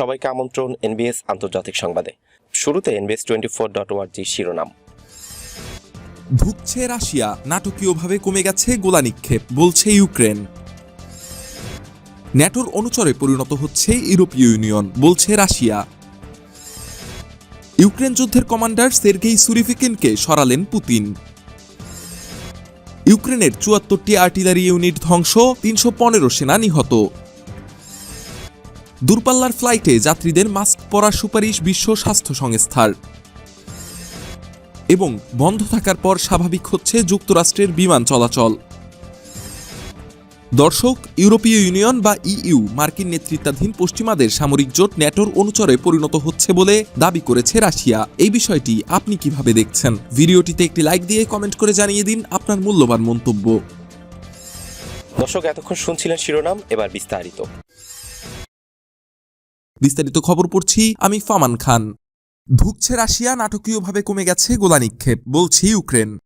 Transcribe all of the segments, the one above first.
সবাইকে আমন্ত্রণ এনবিএস আন্তর্জাতিক সংবাদে। শুরুতে এনবিএস টোয়েন্টি ফোর ডট ওয়ার্জি শিরোনাম। ধুকছে রাশিয়া, নাটকীয়ভাবে কমে গেছে গোলা নিক্ষেপ, বলছে ইউক্রেন। ন্যাটোর অনুচরে পরিণত হচ্ছে ইউরোপীয় ইউনিয়ন, বলছে রাশিয়া। ইউক্রেন যুদ্ধের কমান্ডার সের্গেই সুরিফিকিনকে সরালেন পুতিন। ইউক্রেনের চুয়াত্তরটি আর্টিলারি ইউনিট ধ্বংস, তিনশো পনেরো সেনা নিহত। দূরপাল্লার ফ্লাইটে যাত্রীদের মাস্ক পরার সুপারিশ বিশ্ব স্বাস্থ্য সংস্থার। এবং বন্ধ থাকার পর স্বাভাবিক হচ্ছে যুক্তরাষ্ট্রের বিমান চলাচল। দর্শক, ইউরোপীয় ইউনিয়ন বা ইইউ মার্কিন নেতৃত্বাধীন পশ্চিমাদের সামরিক জোট ন্যাটোর অনুচরে পরিণত হচ্ছে বলে দাবি করেছে রাশিয়া। এই বিষয়টি আপনি কীভাবে দেখছেন? ভিডিওটিতে একটি লাইক দিয়ে কমেন্ট করে জানিয়ে দিন আপনার মূল্যবান মন্তব্য। দর্শক, এতক্ষণ শুনছিলেন শিরোনাম, এবার বিস্তারিত। বিস্তারিত খবর পড়ছি আমি ফামান খান। ধুকছে রাশিয়া, নাটকীয়ভাবে কমে গেছে গোলা নিক্ষেপ বলছে ইউক্রেন।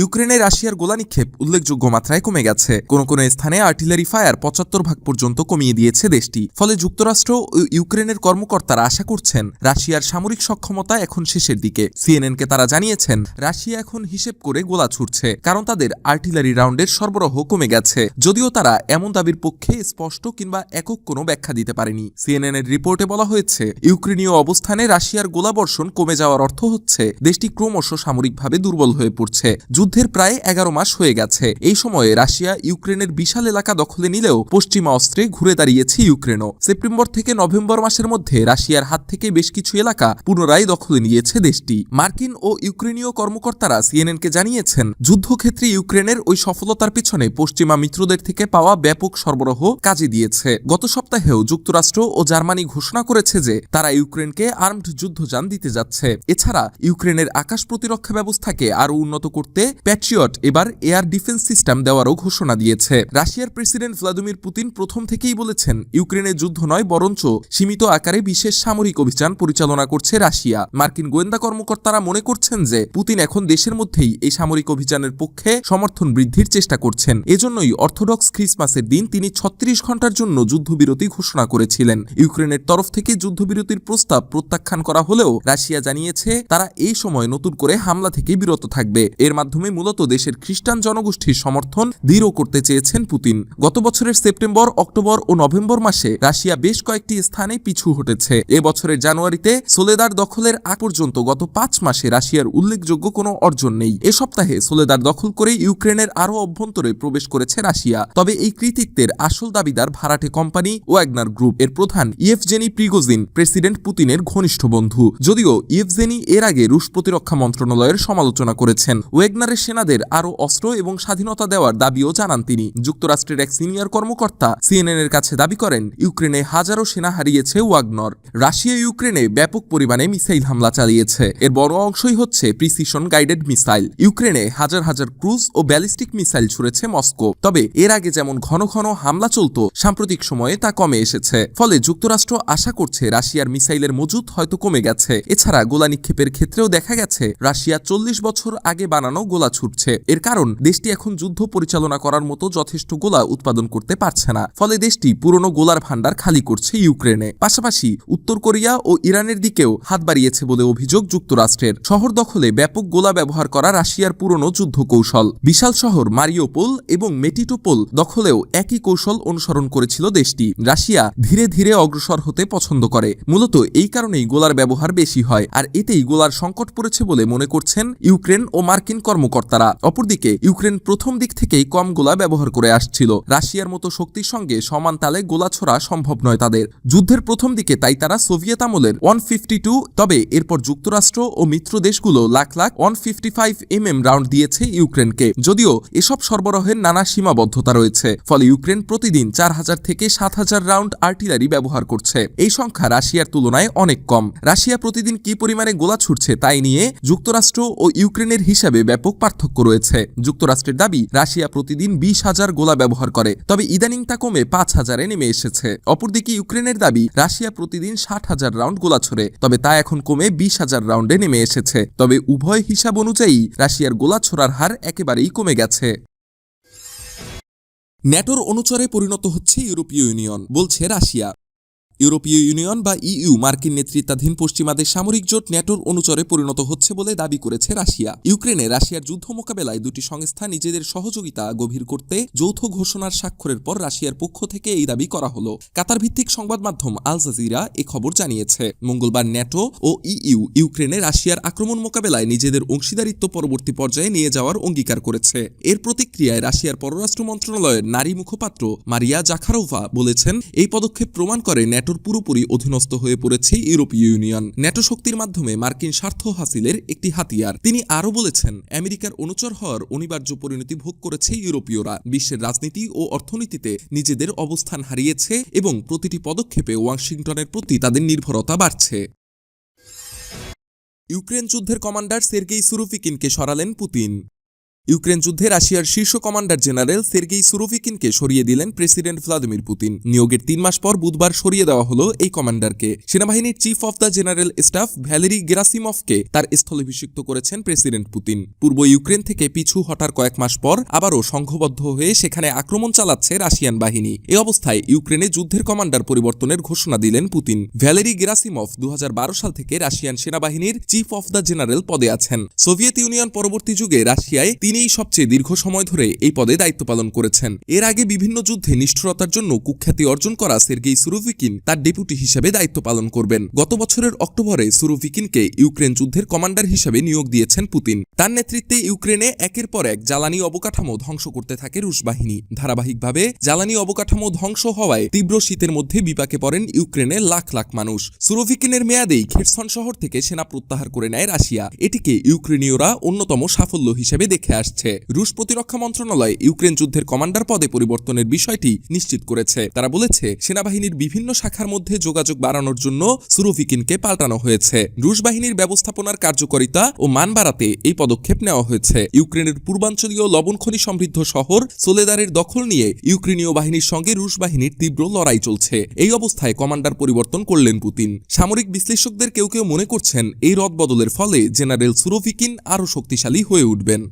ইউক্রেনে রাশিয়ার গোলা নিক্ষেপ উল্লেখযোগ্য মাত্রায় কমে গেছে। কোনো কোনো স্থানে আর্টিলারি ফায়ার পঁচাত্তর ভাগ পর্যন্ত কমিয়ে দিয়েছে দেশটি। ফলে যুক্তরাষ্ট্র ও ইউক্রেনের কর্মকর্তারা আশা করছেন, রাশিয়ার সামরিক সক্ষমতা এখন শেষের দিকে। সিএনএনকে তারা জানিয়েছেন, রাশিয়া এখন হিসেব করে গোলা ছুটছে কারণ তাদের আর্টিলারি রাউন্ডের সরবরাহ কমে গেছে। যদিও তারা এমন দাবির পক্ষে স্পষ্ট কিংবা একক কোনো ব্যাখ্যা দিতে পারেনি। সিএনএন এর রিপোর্টে বলা হয়েছে, ইউক্রেনীয় অবস্থানে রাশিয়ার গোলাবর্ষণ কমে যাওয়ার অর্থ হচ্ছে, দেশটি ক্রমশ সামরিকভাবে দুর্বল হয়ে পড়ছে। যুদ্ধের প্রায় এগারো মাস হয়ে গেছে। এই সময়ে রাশিয়া ইউক্রেনের বিশাল এলাকা দখলে নিলেও পশ্চিমা অস্ত্রে ঘুরে দাঁড়িয়েছে ইউক্রেনও। সেপ্টেম্বর থেকে নভেম্বর মাসের মধ্যে রাশিয়ার হাত থেকে বেশ কিছু এলাকা পুনরায় দখলে নিয়েছে দেশটি। মার্কিন ও ইউক্রেনীয় কর্মকর্তারা সিএনএনকে জানিয়েছেন, যুদ্ধক্ষেত্রে ইউক্রেনের ওই সফলতার পিছনে পশ্চিমা মিত্রদের থেকে পাওয়া ব্যাপক সরবরাহ কাজে দিয়েছে। গত সপ্তাহেও যুক্তরাষ্ট্র ও জার্মানি ঘোষণা করেছে যে তারা ইউক্রেনকে আর্মড যুদ্ধযান দিতে যাচ্ছে। এছাড়া ইউক্রেনের আকাশ প্রতিরক্ষা ব্যবস্থাকে আরও উন্নত করতে প্যাট্রিয়ট এবার এয়ার ডিফেন্স সিস্টেম দেওয়ারও ঘোষণা দিয়েছে। রাশিয়ার প্রেসিডেন্ট ভ্লাদিমির পুতিন প্রথম থেকেই বলেছেন ইউক্রেনের যুদ্ধ নয়, বরঞ্চ সীমিত আকারে বিশেষ সামরিক অভিযান পরিচালনা করছে রাশিয়া। মার্কিন গোয়েন্দা কর্মকর্তারা মনে করছেন যে, পুতিন এখন দেশের মধ্যেই এই সামরিক অভিযানের পক্ষে সমর্থন বৃদ্ধির চেষ্টা করছেন। এজন্যই অর্থোডক্স খ্রিসমাসের দিন তিনি ছত্রিশ ঘণ্টার জন্য যুদ্ধবিরতি ঘোষণা করেছিলেন। ইউক্রেনের তরফ থেকে যুদ্ধবিরতির প্রস্তাব প্রত্যাখ্যান করা হলেও রাশিয়া জানিয়েছে, তারা এই সময় নতুন করে হামলা থেকে বিরত থাকবে। এর মাধ্যমে মূলত দেশের খ্রিস্টান জনগোষ্ঠীর সমর্থন দৃঢ় করতে চেয়েছেন পুতিন। গত বছরের সেপ্টেম্বর, অক্টোবর ও নভেম্বর মাসে রাশিয়া বেশ কয়েকটি স্থানে পিছু হটেছে। এ বছরের জানুয়ারিতে সোলেদার দখলের আগ পর্যন্ত গত পাঁচ মাসে রাশিয়ার উল্লেখযোগ্য কোনো অর্জন নেই। এ সপ্তাহে সোলেদার দখল করে ইউক্রেনের আরও অভ্যন্তরে প্রবেশ করেছে রাশিয়া। তবে এই কৃতিত্বের আসল দাবিদার ভাড়াটে কোম্পানি ওয়াগনার গ্রুপ। এর প্রধান ইয়েফজেনি প্রিগোজিন, প্রেসিডেন্ট পুতিনের ঘনিষ্ঠ বন্ধু। যদিও ইয়েফজেনি এর আগে রুশ প্রতিরক্ষা মন্ত্রণালয়ের সমালোচনা করেছেন। ওয়েগনারের সেনাদের আরও অস্ত্র এবং স্বাধীনতা দেওয়ার দাবিও জানান তিনি। যুক্তরাষ্ট্রের এক সিনিয়র কর্মকর্তা সিএনএন এর কাছে দাবি করেন, ইউক্রেনে হাজারো সেনা হারিয়েছে ওয়াগনর। রাশিয়া ইউক্রেনে ব্যাপক পরিমাণে মিসাইল হামলা চালিয়েছে। এর বড় অংশই হচ্ছে প্রিসিশন গাইডেড মিসাইল। ইউক্রেনে হাজার হাজার ক্রুজ ও ব্যালিস্টিক মিসাইল ছুড়েছে মস্কো। তবে এর আগে যেমন ঘন ঘন হামলা চলত, সাম্প্রতিক সময়ে তা কমে এসেছে। ফলে যুক্তরাষ্ট্র আশা করছে রাশিয়ার মিসাইলের মজুত হয়তো কমে গেছে। এছাড়া গোলা নিক্ষেপের ক্ষেত্রেও দেখা গেছে, রাশিয়া চল্লিশ বছর আগে বানানো গোলা ছুটছে। এর কারণ, দেশটি এখন যুদ্ধ পরিচালনা করার মতো যথেষ্ট গোলা উৎপাদন করতে পারছে না। ফলে দেশটি পুরনো গোলার ভাণ্ডার খালি করছে ইউক্রেনে। পাশাপাশি উত্তর কোরিয়া ও ইরানের দিকেও হাত বাড়িয়েছে বলে অভিযোগ যুক্তরাষ্ট্রের। শহর দখলে ব্যাপক গোলা ব্যবহার করা রাশিয়ার পুরনো যুদ্ধ কৌশল বিশাল শহর মারিওপোল এবং মেটিটোপোল দখলেও একই কৌশল অনুসরণ করেছিল দেশটি। রাশিয়া ধীরে ধীরে অগ্রসর হতে পছন্দ করে। মূলত এই কারণেই গোলার ব্যবহার বেশি হয়। আর এতেই গোলার সংকট পড়েছে বলে মনে করছেন ইউক্রেন ও মার্কিন কর্মকর্তারা। অপরদিকে, ইউক্রেন প্রথম দিক থেকেই কম গোলা ব্যবহার করে আসছিল। রাশিয়ার মতো শক্তির সঙ্গে সমান তালে গোলা ছোড়া সম্ভব নয় তাদের। যুদ্ধের প্রথম দিকে তাই তারা সোভিয়েত আমলের ওয়ান তবে এরপর যুক্তরাষ্ট্র ও মিত্র দেশগুলো lakh lakh one fifty round দিয়েছে ইউক্রেনকে। যদিও এসব সরবরাহের নানা সীমাবদ্ধতা রয়েছে, ফলে ইউক্রেন প্রতিদিন চার হাজার থেকে সাত হাজার রাউন্ড আর্টিলারি ব্যবহার করছে। এই সংখ্যা রাশিয়ার তুলনায় অনেক কম। রাশিয়া প্রতিদিন কি পরিমাণে গোলা ছুটছে তাই নিয়ে যুক্তরাষ্ট্র ও ইউক্রেনের হিসাবে ব্যাপক পার্থক্য রয়েছে। যুক্তরাষ্ট্রের দাবি, রাশিয়া প্রতিদিন বিশ হাজার গোলা ব্যবহার করে, তবে ইদানিং তা কমে পাঁচ হাজারে নেমে এসেছে। অপরদিকে ইউক্রেনের দাবি, রাশিয়া প্রতিদিন ষাট হাজার রাউন্ড গোলা ছোড়ে, তবে তা এখন কমে বিশ হাজার রাউন্ডে নেমে এসেছে। তবে উভয় হিসাব অনুযায়ী, রাশিয়ার গোলা ছোড়ার হার একেবারেই কমে গেছে। ন্যাটোর অনুচরে পরিণত হচ্ছে ইউরোপীয় ইউনিয়ন, বলছে রাশিয়া। ইউরোপীয় ইউনিয়ন বা ইইউ মার্কিন নেতৃত্বাধীন পশ্চিমাদের সামরিক জোট ন্যাটোর অনুচরে পরিণত হচ্ছে বলে দাবি করেছে রাশিয়া। ইউক্রেনে রাশিয়ার যুদ্ধ মোকাবেলায় দুটি সংস্থা নিজেদের সহযোগিতা গভীর করতে যৌথ ঘোষণার স্বাক্ষরের পর রাশিয়ার পক্ষ থেকে এই দাবি করা হলো। কাতার ভিত্তিক সংবাদ মাধ্যম আল জাজিরা এ খবর জানিয়েছে। মঙ্গলবার ন্যাটো ও ইইউ ইউক্রেনে রাশিয়ার আক্রমণ মোকাবেলায় নিজেদের অংশীদারিত্ব পরবর্তী পর্যায়ে নিয়ে যাওয়ার অঙ্গীকার করেছে। এর প্রতিক্রিয়ায় রাশিয়ার পররাষ্ট্র মন্ত্রণালয়ের নারী মুখপাত্র মারিয়া জাখারোভা বলেছেন, এই পদক্ষেপ প্রমাণ করে ন্যাটোর পুরোপুরি অধীনস্থ হয়ে পড়েছে ইউরোপীয় ইউনিয়ন। ন্যাটো শক্তির মাধ্যমে মার্কিন স্বার্থ হাসিলের একটি হাতিয়ার। তিনি আরও বলেছেন, আমেরিকার অনুচর হওয়ার অনিবার্য পরিণতি ভোগ করেছে ইউরোপীয়রা। বিশ্বের রাজনীতি ও অর্থনীতিতে নিজেদের অবস্থান হারিয়েছে এবং প্রতিটি পদক্ষেপে ওয়াশিংটনের প্রতি তাদের নির্ভরতা বাড়ছে। ইউক্রেন যুদ্ধের কমান্ডার সের্গেই সুরুফিকিনকে সরালেন পুতিন। ইউক্রেন যুদ্ধে রাশিয়ার শীর্ষ কমান্ডার জেনারেল সের্গেই সুরোভিকিনকে সরিয়ে দিলেন প্রেসিডেন্ট ভ্লাদিমির পুতিন। নিয়োগের তিন মাস পর বুধবার সরিয়ে দেওয়া হলো এই কমান্ডারকে। সেনাবাহিনীর chief of the general staff Valery গেরাসিমভকে তার স্থলাভিষিক্ত করেছেন প্রেসিডেন্ট পুতিন। পূর্ব ইউক্রেন থেকে পিছু হটার কয়েক মাস পর আবারও সংঘবদ্ধ হয়ে সেখানে আক্রমণ চালাচ্ছে রাশিয়ান বাহিনী। এ অবস্থায় ইউক্রেনে যুদ্ধের কমান্ডার পরিবর্তনের ঘোষণা দিলেন পুতিন। ভ্যালেরি গেরাসিমভ দু সাল থেকে রাশিয়ান সেনাবাহিনীর চিফ অফ দ্য জেনারেল পদে আছেন। সোভিয়েত ইউনিয়ন পরবর্তী যুগে রাশিয়ায় তিনিই সবচেয়ে দীর্ঘ সময় ধরে এই পদে দায়িত্ব পালন করেছেন। এর আগে বিভিন্ন যুদ্ধে নিষ্ঠুরতার জন্য কুখ্যাতি অর্জন করা সের্গেই সুরোভিকিন তার ডেপুটি হিসেবে দায়িত্ব পালন করবেন। গত বছরের অক্টোবরে সুরোভিকিনকে ইউক্রেন যুদ্ধের কমান্ডার হিসেবে নিয়োগ দিয়েছেন পুতিন। তার নেতৃত্বে ইউক্রেনে একের পর এক জ্বালানি অবকাঠামো ধ্বংস করতে থাকে রুশ বাহিনী। ধারাবাহিকভাবে জ্বালানি অবকাঠামো ধ্বংস হওয়ায় তীব্র শীতের মধ্যে বিপাকে পড়েন ইউক্রেনের লাখ লাখ মানুষ। সুরোভিকিনের মেয়াদেই খেরসন শহর থেকে সেনা প্রত্যাহার করে নেয় রাশিয়া। এটিকে ইউক্রেনীয়রা অন্যতম সাফল্য হিসেবে দেখে আসছে। রুশ প্রতিরক্ষা মন্ত্রণালয় ইউক্রেন যুদ্ধের কমান্ডার পদে পরিবর্তনের বিষয়টি নিশ্চিত করেছে। তারা বলেছে, সেনাবাহিনীর বিভিন্ন শাখার মধ্যে যোগাযোগ বাড়ানোর জন্য সুরোভিকিনকে পাল্টানো হয়েছে। রুশ বাহিনীর ব্যবস্থাপনার কার্যকারিতা ও মান বাড়াতে এই পদক্ষেপ নেওয়া হয়েছে। ইউক্রেনের পূর্বাঞ্চলীয় লবণ খনি সমৃদ্ধ শহর সোলেদারের দখল নিয়ে ইউক্রেনীয় বাহিনীর সঙ্গে রুশ বাহিনীর তীব্র লড়াই চলছে। এই অবস্থায় কমান্ডার পরিবর্তন করলেন পুতিন। সামরিক বিশ্লেষকদের কেউ কেউ মনে করছেন, এই রদবদলের ফলে জেনারেল সুরোভিকিন আরও শক্তিশালী হয়ে উঠবেন।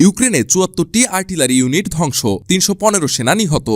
ইউক্রেনে চুয়াত্তরটি আর্টিলারি ইউনিট ধ্বংস তিনশো পনেরো সেনা নিহত।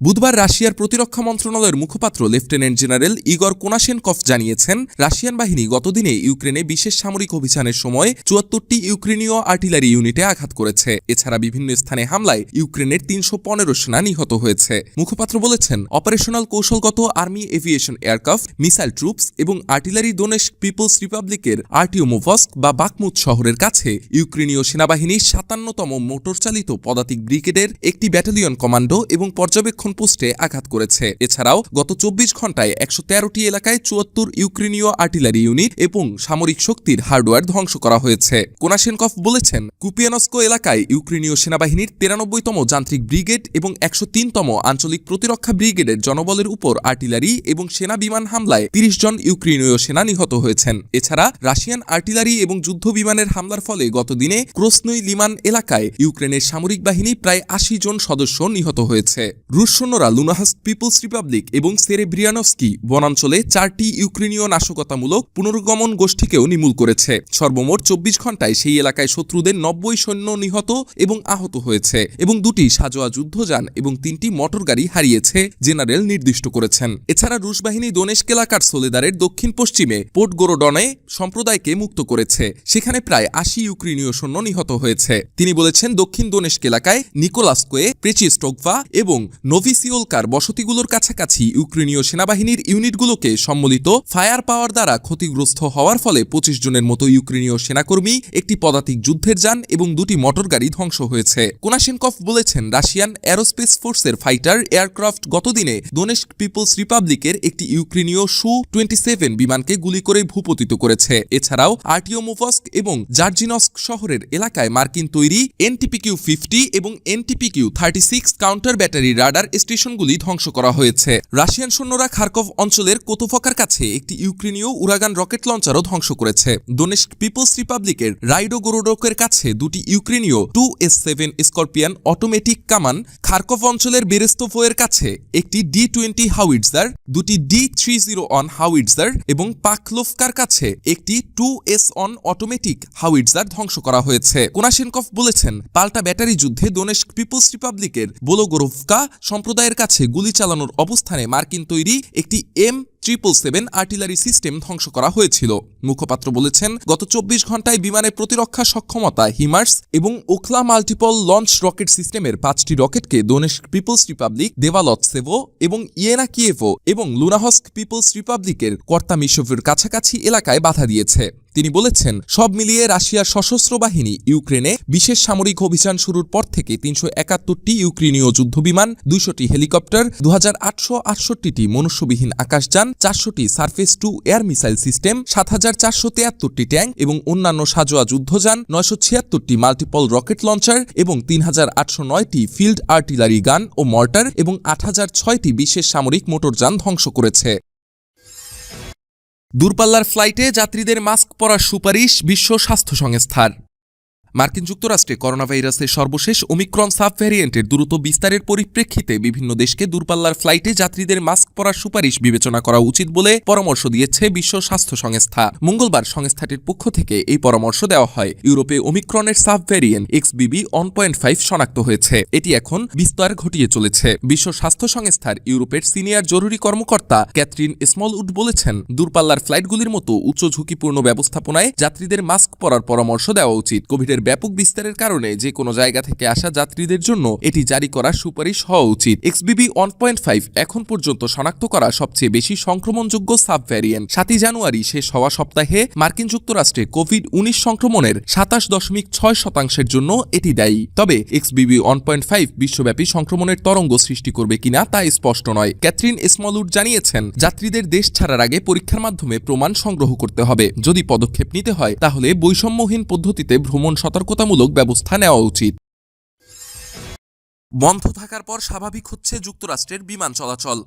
বুধবার রাশিয়ার প্রতিরক্ষা মন্ত্রণালয়ের মুখপাত্র, লেফটেন্যান্ট জেনারেল ইগর কোনাশেনকফ জানিয়েছেন, রাশিয়ান বাহিনী গতদিনে ইউক্রেনে বিশেষ সামরিক অভিযানের সময় চুয়াত্তরটি ইউক্রেনীয় আর্টিলারি ইউনিটে আঘাত করেছে। এছাড়া বিভিন্ন স্থানে হামলায় ইউক্রেনের তিনশো পনেরো সেনা নিহত হয়েছে। মুখপাত্র বলেছেন, অপারেশনাল কৌশলগত army aviation aircraft, missile troops এবং আর্টিলারি দোনেশ পিপলস রিপাবলিকের আর্টিওমোভস্ক বা বাকমুত শহরের কাছে ইউক্রেনীয় সেনাবাহিনীর সাতান্নতম মোটরচালিত পদাতিক ব্রিগেডের একটি ব্যাটালিয়ন কমান্ডো এবং পর্যবেক্ষণ পোস্টে আঘাত করেছে। এছাড়াও গত চব্বিশ ঘন্টায় একশো তেরোটি এলাকায় চুয়াত্তর ইউক্রেনীয় আর্টিলারি ইউনিট এবং সামরিক শক্তির হার্ডওয়্যার ধ্বংস করা হয়েছে। কোনাশেনকফ বলেছেন, কুপিয়ানস্কো এলাকায় ইউক্রেনীয় সেনাবাহিনীর তিরানব্বইতম যান্ত্রিক ব্রিগেড এবং একশো তিনতম আঞ্চলিক প্রতিরক্ষা ব্রিগেডের জনবলের উপর আর্টিলারি এবং সেনা বিমান হামলায় তিরিশ জন ইউক্রেনীয় সেনা নিহত হয়েছেন। এছাড়া রাশিয়ান আর্টিলারি এবং যুদ্ধ বিমানের হামলার ফলে গত দিনে ক্রোসনই লিমান এলাকায় ইউক্রেনের সামরিক বাহিনী প্রায় আশি জন সদস্য নিহত হয়েছে। রুশ সৈন্যরা লুনাহাস্ক, পিপলস রিপাবলিক এবং সেরেব্রিয়ানস্কি বনাঞ্চলে চারটি ইউক্রেনীয় নাশকতামূলক পুনর্গমন গোষ্ঠীকেও নিমূল করেছে। সর্বমোট চব্বিশ ঘন্টায় সেই এলাকায় শত্রুদের নব্বই সৈন্য নিহত এবং আহত হয়েছে এবং দুটি সাজোয়া যুদ্ধযান এবং তিনটি মোটর গাড়ি হারিয়েছে, জেনারেল নির্দিষ্ট করেছেন। এছাড়া রুশ বাহিনী দোনেস্ক এলাকার সোলেদারের দক্ষিণ পশ্চিমে পোর্ট গোরোডনে সম্প্রদায়কে মুক্ত করেছে। সেখানে প্রায় আশি ইউক্রেনীয় সৈন্য নিহত হয়েছে। তিনি বলেছেন, দক্ষিণ দোনেস্ক এলাকায় নিকোলাস্কোয়ে, প্রেচিস্টোকভা এবং নোভিসিওলকার বসতিগুলোর কাছাকাছি ইউক্রেনীয় সেনাবাহিনীর ইউনিটগুলোকে সম্মিলিত ফায়ার পাওয়ার দ্বারা ক্ষতিগ্রস্ত হওয়ার ফলে পঁচিশ জনের মতো ইউক্রেনীয় সেনাকর্মী, একটি পদাতিক যুদ্ধের যান এবং দুটি মোটর গাড়ি ধ্বংস হয়েছে। কোনাশেনকফ বলেছেন, রাশিয়ান অ্যারোস্পেস ফোর্সের ফাইটার এয়ারক্রাফট গতদিনে দোনেস্ক পিপলস রিপাবলিকের একটি ইউক্রেনীয় সু টোয়েন্টি সেভেন বিমানকে গুলি করে ভূপতিত করেছে। এছাড়াও আর্টিওমোভস্ক এবং জার্জিনস্ক শহরের এলাকায় মার্কিন তৈরি N T P Q fifty এবং N T P Q thirty six counter battery radar স্টেশনগুলি ধ্বংস করা হয়েছে। রাশিয়ান সৈন্যরা খার্কভ অঞ্চলের কোতোফকার কাছে একটি ইউক্রেনীয় উরাগান রকেট লঞ্চারও ধ্বংস করেছে। দোনেস্ক পিপলস রিপাবলিকের রাইডো গোরোডোকের কাছে দুটি ইউক্রেনীয় two S seven scorpion automatic কামান খার্কভ অঞ্চলের বেরেস্তোভোয়ের কাছে একটি ডি টোয়েন্টি হাউইটজার, দুটি D three zero on howitzer এবং পাকলোফকার কাছে একটি two S on automatic howitzer ধ্বংস করা হয়েছে। কোনাশেনকফ বলেছেন, পাল্টা ব্যাটারি যুদ্ধে দোনেস্ক পিপলস রিপাবলিকের বোলোগোরোভকা সম্প্রদায়ের কাছে গুলি চালানোর অবস্থানে মার্কিন তৈরি একটি M triple seven artillery system ধ্বংস করা হয়েছিল। মুখপাত্র বলেছেন, গত চব্বিশ ঘন্টায় বিমানের প্রতিরক্ষা সক্ষমতা হিমার্স এবং ওখলা মাল্টিপল লঞ্চ রকেট সিস্টেমের পাঁচটি রকেটকে দোনেস্ক পিপলস রিপাবলিক দেভালৎসেভো এবং ইয়েনা কিয়েভো এবং লুনাহস্ক পিপলস রিপাবলিকের কর্তা মিশোভের কাছাকাছি এলাকায় বাধা দিয়েছে। তিনি বলেছেন, সব মিলিয়ে রাশিয়ার সশস্ত্র বাহিনী ইউক্রেনে বিশেষ সামরিক অভিযান শুরুর পর থেকে তিনশো একাত্তরটি ইউক্রেনীয় যুদ্ধবিমান, দুইশোটি হেলিকপ্টার দু হাজার আটশো আটষট্টিটি মনুষ্যবিহীন আকাশযান, চারশোটি surface to air missile system, সাত হাজার চারশো তেয়াত্তরটি ট্যাঙ্ক এবং অন্যান্য সাজোয়া যুদ্ধযান, নয়শো ছিয়াত্তরটি মাল্টিপল রকেট লঞ্চার এবং তিন হাজার আটশো নয়টি ফিল্ড আর্টিলারি গান ও মর্টার এবং আট হাজার ছয়টি বিশেষ সামরিক মোটরযান ধ্বংস করেছে। দূরপাল্লার ফ্লাইটে যাত্রীদের মাস্ক পরার সুপারিশ বিশ্ব স্বাস্থ্য সংস্থার। মার্কিন যুক্তরাষ্ট্রে করোনা ভাইরাসের সর্বশেষ ওমিক্রন সাব ভ্যারিয়েন্টের দ্রুত বিস্তারের পরিপ্রেক্ষিতে বিভিন্ন দেশকে দূরপাল্লার ফ্লাইটে যাত্রীদের মাস্ক পরার সুপারিশ বিবেচনা করা উচিত বলে পরামর্শ দিয়েছে বিশ্ব স্বাস্থ্য সংস্থা। মঙ্গলবার সংস্থাটির পক্ষ থেকে এই পরামর্শ দেওয়া হয়। ইউরোপে ওমিক্রনের sub variant X B B one point five শনাক্ত হয়েছে। এটি এখন বিস্তার ঘটিয়ে চলেছে। বিশ্ব স্বাস্থ্য সংস্থার ইউরোপের সিনিয়র জরুরি কর্মকর্তা ক্যাথরিন স্মলউড বলেছেন, দূরপাল্লার ফ্লাইটগুলির মতো উচ্চ ঝুঁকিপূর্ণ ব্যবস্থাপনায় যাত্রীদের মাস্ক পরার পরামর্শ দেওয়া উচিত। কোভিডের ব্যাপক বিস্তারের কারণে যে কোনো জায়গা থেকে আসা যাত্রীদের জন্য এটি জারি করার সুপারিশ হওয়া উচিত। এক্সবিবি ওয়ান পয়েন্ট ফাইভ এখন পর্যন্ত শনাক্ত করা সবচেয়ে বেশি সংক্রমণযোগ্য সাব ভ্যারিয়েন্ট সাতই জানুয়ারি শেষ হওয়া সপ্তাহে মার্কিন যুক্তরাষ্ট্রে কোভিড উনিশ সংক্রমণের সাতাশ দশমিক ছয় শতাংশের জন্য এটি দায়ী। তবে এক্সবিবি ওয়ান পয়েন্ট ফাইভ বিশ্বব্যাপী সংক্রমণের তরঙ্গ সৃষ্টি করবে কিনা তা স্পষ্ট নয়। ক্যাথরিন স্মলউড জানিয়েছেন, যাত্রীদের দেশ ছাড়ার আগে পরীক্ষার মাধ্যমে প্রমাণ সংগ্রহ করতে হবে। যদি পদক্ষেপ নিতে হয়, তাহলে বৈষম্যহীন পদ্ধতিতে ভ্রমণ সতর্কতামূলক ব্যবস্থা নেওয়া উচিত। বন্ধ থাকার পর স্বাভাবিক হচ্ছে যুক্তরাষ্ট্রের বিমান চলাচল।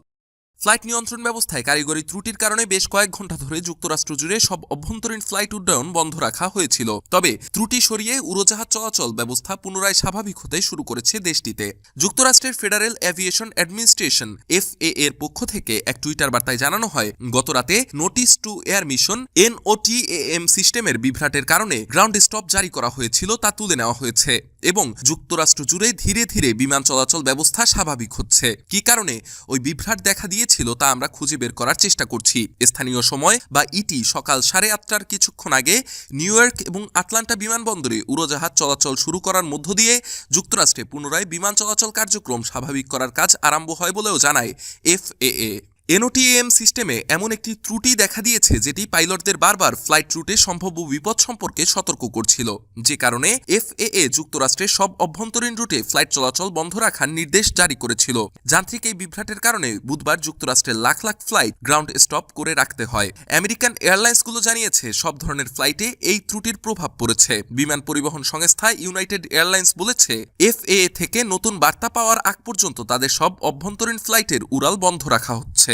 ফ্লাইট নিয়ন্ত্রণ ব্যবস্থায় কারিগরি ত্রুটির কারণে বেশ কয়েক ঘণ্টা ধরে যুক্তরাষ্ট্র জুড়ে সব অভ্যন্তরীণ ফ্লাইট উড্ডয়ন বন্ধ রাখা হয়েছিল। তবে ত্রুটি সরিয়ে উড়োজাহাজ চলাচল ব্যবস্থা পুনরায় স্বাভাবিক হতে শুরু করেছে দেশটিতে। যুক্তরাষ্ট্রের ফেডারেল অ্যাভিয়েশন অ্যাডমিনিস্ট্রেশন এফএ এর পক্ষ থেকে এক টুইটার বার্তায় জানানো হয় গতরাতে notice to air mission N O T A M সিস্টেমের বিভ্রাটের কারণে গ্রাউন্ড স্টপ জারি করা হয়েছিল তা তুলে নেওয়া হয়েছে। এবং যুক্তরাষ্ট্র জুড়ে ধীরে ধীরে বিমান চলাচল ব্যবস্থা স্বাভাবিক হচ্ছে। কি কারণে? ওই বিভ্রাট দেখা দিয়েছিল তা আমরা খুঁজে বের করার চেষ্টা করছি। স্থানীয় সময় বা ইটি সকাল সাড়ে আটটার কিছুক্ষণ আগে নিউ ইয়র্ক এবং আটলান্টা বিমানবন্দরে উড়োজাহাজ চলাচল শুরু করার মধ্য দিয়ে যুক্তরাষ্ট্রে পুনরায় বিমান চলাচল কার্যক্রম স্বাভাবিক করার কাজ আরম্ভ হয় বলেও জানায় এফএএ। এনওটিএম সিস্টেমে এমন একটি ত্রুটি দেখা দিয়েছে যেটি পাইলটদের বারবার ফ্লাইট রুটে সম্ভাব্য বিপদ সম্পর্কে সতর্ক করছিল, যে কারণে এফএএ যুক্তরাষ্ট্রের সব অভ্যন্তরীণ রুটে ফ্লাইট চলাচল বন্ধ রাখার নির্দেশ জারি করেছিল। যান্ত্রিক এই বিভ্রাটের কারণে বুধবার যুক্তরাষ্ট্রের lakh lakh flight ground stop করে রাখতে হয়। আমেরিকান এয়ারলাইন্সগুলো জানিয়েছে, সব ধরনের ফ্লাইটে এই ত্রুটির প্রভাব পড়েছে। বিমান পরিবহন সংস্থা ইউনাইটেড এয়ারলাইন্স বলেছে, এফএএ থেকে নতুন বার্তা পাওয়ার আগ পর্যন্ত তাদের সব অভ্যন্তরীণ ফ্লাইটের উড়াল বন্ধ রাখা হচ্ছে।